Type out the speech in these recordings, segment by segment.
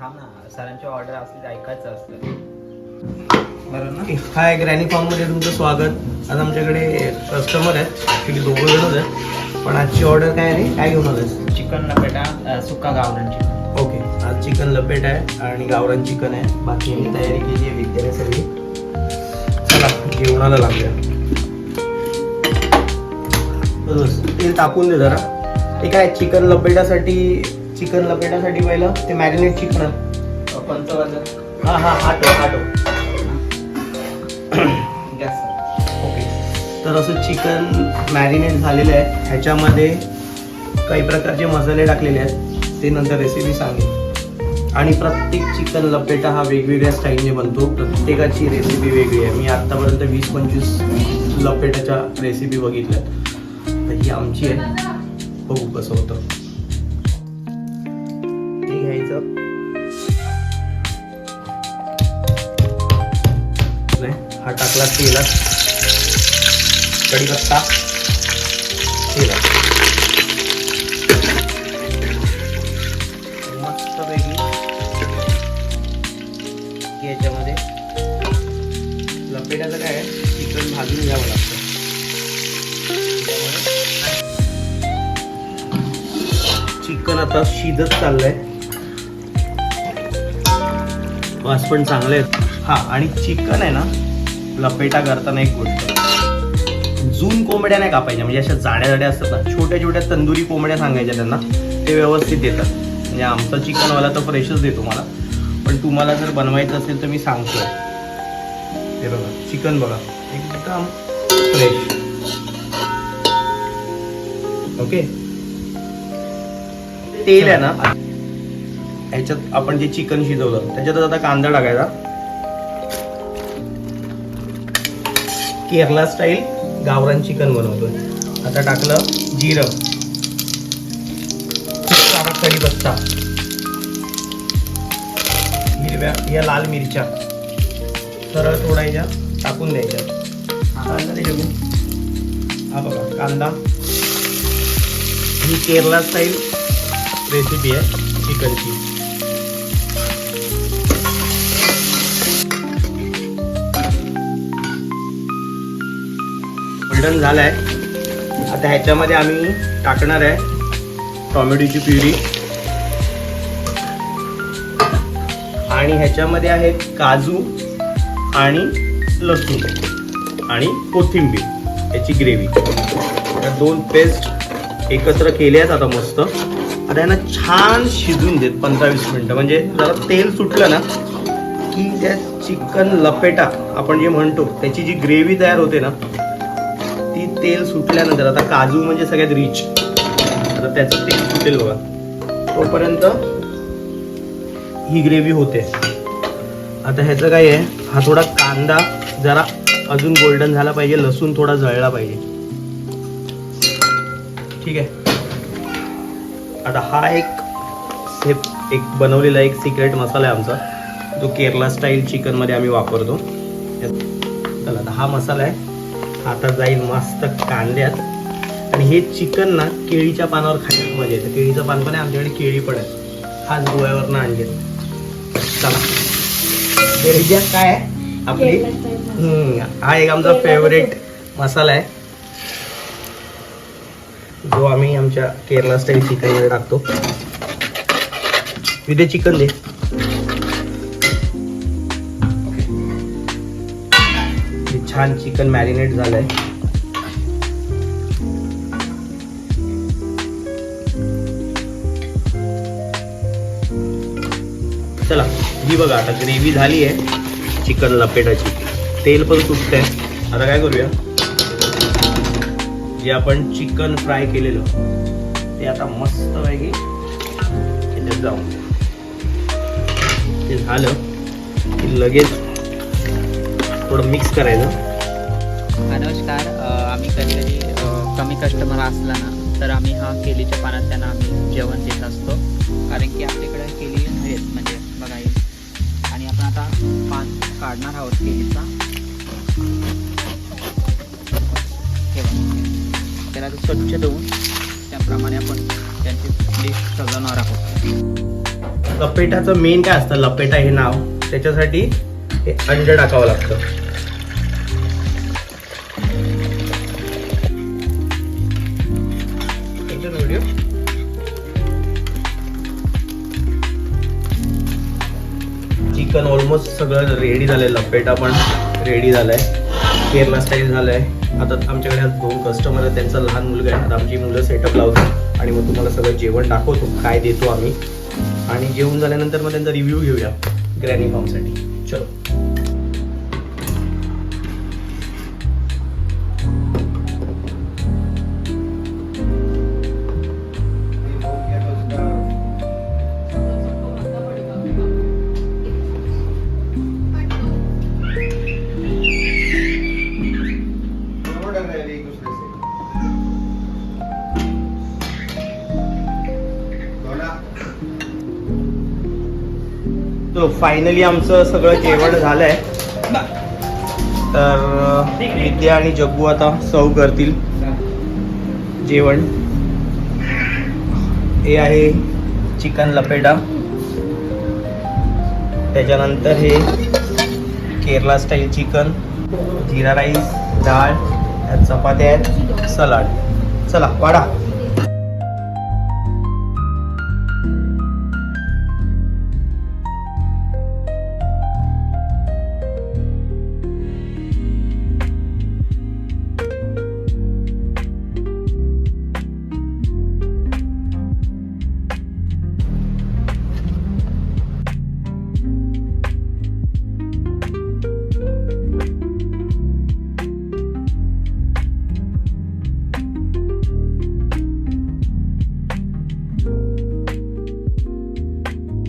थांब ना सरांची ऑर्डर असली ऐकायचं असतं. बरं ना? हाय ग्रॅनी फार्ममध्ये तुमचं स्वागत. आज आमच्याकडे कस्टमर आहेत. ॲक्च्युली दोघं जणच आहेत. पण आजची ऑर्डर काय आहे? काय घेऊन आलास चिकन लपेटा सुका गावरान चिकन ओके आज चिकन लपेट आहे आणि गावरान चिकन आहे. बाकी मी तयारी केली आहे विद्याने सगळी. चला जेवणाला बस तेल टाकून दे जरा. ते काय चिकन लपेटासाठी चिकन लपेटासाठी पहिलं ते मॅरिनेट चिकन. पंचवजन हां हां आटो आटो गॅस ओके तर असं चिकन मॅरिनेट झालेलं आहे. ह्याच्यामध्ये काही प्रकारचे मसाले टाकलेले आहेत. ते नंतर रेसिपी सांगेन. आणि प्रत्येक चिकन लपेटा हा वेगवेगळ्या स्टाईलने बनतो. प्रत्येकाची रेसिपी वेगळी आहे. मी आत्तापर्यंत वीस पंचवीस लपेटाच्या रेसिपी बघितल्या तर ही आमची आहे. बघू कसं होतं. नाही, हा टाकला तेलात. कढीपत्ता. तेलात. मस्तपैकी याच्यामध्ये लपेटाचं काय आहे? चिकन भाजून घ्यावं लागतं. चिकन आता शिजत चाललंय. वास पण चांगले आहेत. हा आणि चिकन आहे ना लपेटा करताना एक गोष्ट. जून कोंबड्या नाही कापायच्या म्हणजे अशा जाड्या जाड्या असतात ना छोट्या छोट्या तंदुरी कोंबड्या सांगायच्या त्यांना ते व्यवस्थित देतात. म्हणजे आमचा चिकनवाला तर फ्रेशच देतो मला. पण तुम्हाला जर बनवायचं असेल तर मी सांगतो ते बघा चिकन बघा एकदम फ्रेश ओके तेल आहे ना ह्याच्यात आपण जे चिकन शिजवलं त्याच्यातच आता कांदा टाकायचा. केरला स्टाईल गावरान चिकन बनवतोय. आता टाकलं जिरं. सारा कढीपत्ता हिरव्या या लाल मिरच्या. सरळ तोडायच्या टाकून द्यायच्या. कांदा हा बघा कांदा. ही केरला स्टाईल रेसिपी आहे चिकनची. गोल्डन झालाय. आता ह्याच्यामध्ये आम्ही टाकणार आहे टॉमॅटोची प्युरी आणि ह्याच्यामध्ये आहेत काजू आणि लसूण आणि कोथिंबीर याची ग्रेव्ही. या दोन पेस्ट एकत्र केले आहेत आता मस्त. आता यांना छान शिजून देत पंधरा वीस मिनटं. म्हणजे जरा तेल सुटलं ना की त्या चिकन लपेटा आपण जे म्हणतो त्याची जी ग्रेव्ही तयार होते ना ती तेल सुटल्यानंतर आता काजू म्हणजे सगळ्यात रिच आता त्याचं तेल सुटेल बघा. तोपर्यंत ही ग्रेव्ही होते. आता ह्याचं काय आहे? हा थोडा कांदा जरा अजून गोल्डन झाला पाहिजे लसूण थोडा जळला पाहिजे. ठीक आहे? आता हा एक सेप एक बनवलेला एक सिक्रेट मसाला आहे आमचा. जो केरला स्टाईल चिकनमध्ये आम्ही वापरतो. चला आता हा मसाला आहे. आता जाईल मस्त कांद्यात. आणि हे चिकन ना केळीच्या पानावर खाण्यात मजा येते. केळीचं पान पण आहे आमच्याकडे केळी पण आहे. खास गोव्यावरनं आणले चला. काय आहे? आपली? हम्म, हा एक आमचा फेवरेट मसाला आहे. जो आम्ही आमच्या केरला स्टाईल चिकनमध्ये टाकतो. विदे चिकन दे. छान चिकन मॅरिनेट झालंय. चला ही बघा आता ग्रेव्ही झाली आहे चिकन लपेटाची. तेल पण सुटतंय. आता काय करूया? जे आपण चिकन फ्राय केलेलं ते आता मस्त पैकी त्याच्यात जाऊन ते झालं की लगेच थोडं मिक्स करायचं. नमस्कार आम्ही कधी कमी कस्टमर असला ना तर आम्ही हा केलीच्या पानात त्यांना आम्ही जेवण देत असतो. कारण की आपल्याकडे केली आहेत म्हणजे बघा आणि आपण आता पान काढणार आहोत केलीचा. त्याला ते स्वच्छ देऊन त्याप्रमाणे आपण त्यांची डिश सजवणार आहोत. लपेटाचं मेन काय असतं? लपेटा हे नाव. त्याच्यासाठी हे अंड टाकावं लागतं. चिकन ऑलमोस्ट सगळं रेडी झालंय लपेटा पण रेडी झालाय केरला स्टाईल आहे आता आमच्याकडे आज दोन कस्टमर आहेत त्यांचा लहान मुलगा आहे. आता आमची मुलं सेटअप लावतात आणि मग तुम्हाला सगळं जेवण दाखवतो काय देतो आम्ही. आणि जेवण झाल्यानंतर मग त्यांचा रिव्ह्यू घेऊया ग्रॅनी फॉर्मसाठी चलो. तो फायनली आमचं सगळं जेवण झालंय. तर अं, विद्या आणि जग्गू आता सर्व करतील. जेवण. हे आहे चिकन लपेटा. त्याच्यानंतर हे Kerala style chicken jeera rice डाळ चपात्या आहेत सलाड. चला वाडा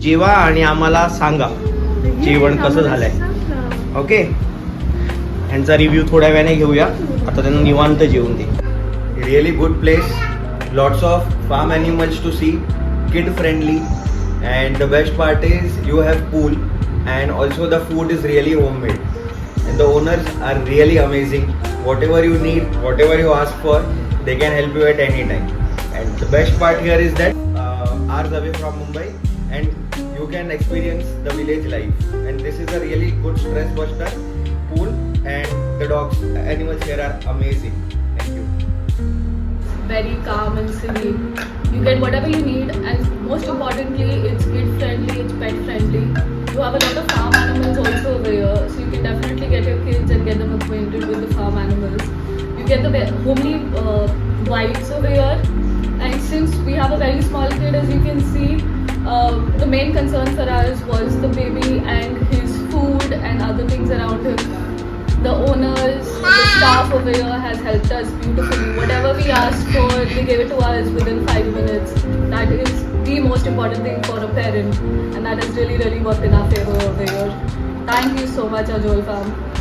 जेवा आणि आम्हाला सांगा जेवण कसं झालंय. ओके? यांचा रिव्ह्यू थोड्या वेळाने घेऊया. आता त्यांना निवांत जेवून दे. Really good place lots of farm animals to see kid friendly and the best part is you have pool and also the food is really homemade the owners are really amazing whatever you need whatever you ask for they can help you at any time and the best part here is that are away from Mumbai and you can experience the village life. And this is a really good stress buster pool, and the dogs, animals here are amazing. Thank you. very calm and serene. You get whatever you need, and most importantly, it's kid friendly, it's pet friendly. You have a lot of farm animals also over here, so you can definitely get your kids and get them acquainted with the farm animals. You get the homely uh, vibes over here, and since we have a very small kid, as you can see, uh, the main concern for us was the baby and his food and other things around him the owners, the staff over here has helped us beautifully. Whatever we asked for, they gave it to us within five minutes. That is the most important thing for a parent, and that has really, really worked in our favor over here. Thank you so much, Ajol Farm.